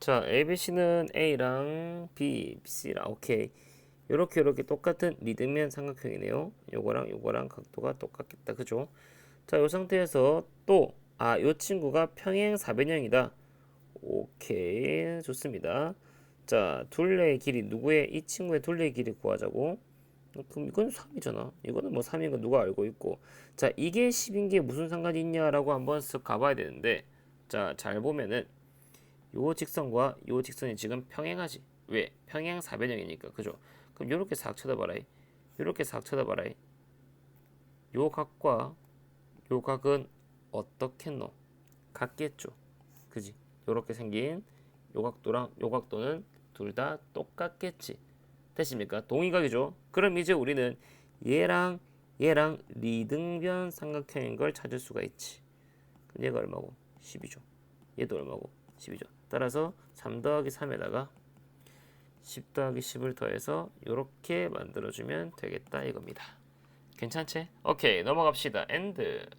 자, ABC는 A랑 B, C랑 오케이. 요렇게 요렇게 똑같은 리듬면 삼각형이네요. 요거랑 요거랑 각도가 똑같겠다. 그죠? 자, 요 상태에서 또 아, 요 친구가 평행 사변형이다. 오케이. 좋습니다. 자, 둘레의 길이 누구의 이 친구의 둘레의 길이 구하자고. 어, 그럼 이건 3이잖아. 이거는 뭐 3인 거 누가 알고 있고. 자, 이게 10인 게 무슨 상관이 있냐라고 한번 쓱 가봐야 되는데. 자, 잘 보면은 요 직선과 요 직선이 지금 평행하지. 왜? 평행 사변형이니까. 그죠? 그럼 요렇게 싹 쳐다봐라. 요렇게 싹 쳐다봐라. 요 각과 요 각은 어떻겠노? 같겠죠. 그지? 요렇게 생긴 요 각도랑 요 각도는 둘 다 똑같겠지. 됐습니까? 동의각이죠. 그럼 이제 우리는 얘랑 얘랑 리등변 삼각형인 걸 찾을 수가 있지. 그럼 얘가 얼마고? 10이죠. 얘도 얼마고? 10이죠. 따라서 3 더하기 3에다가 10 더하기 10을 더해서 이렇게 만들어주면 되겠다 이겁니다. 괜찮지? 오케이 넘어갑시다. 엔드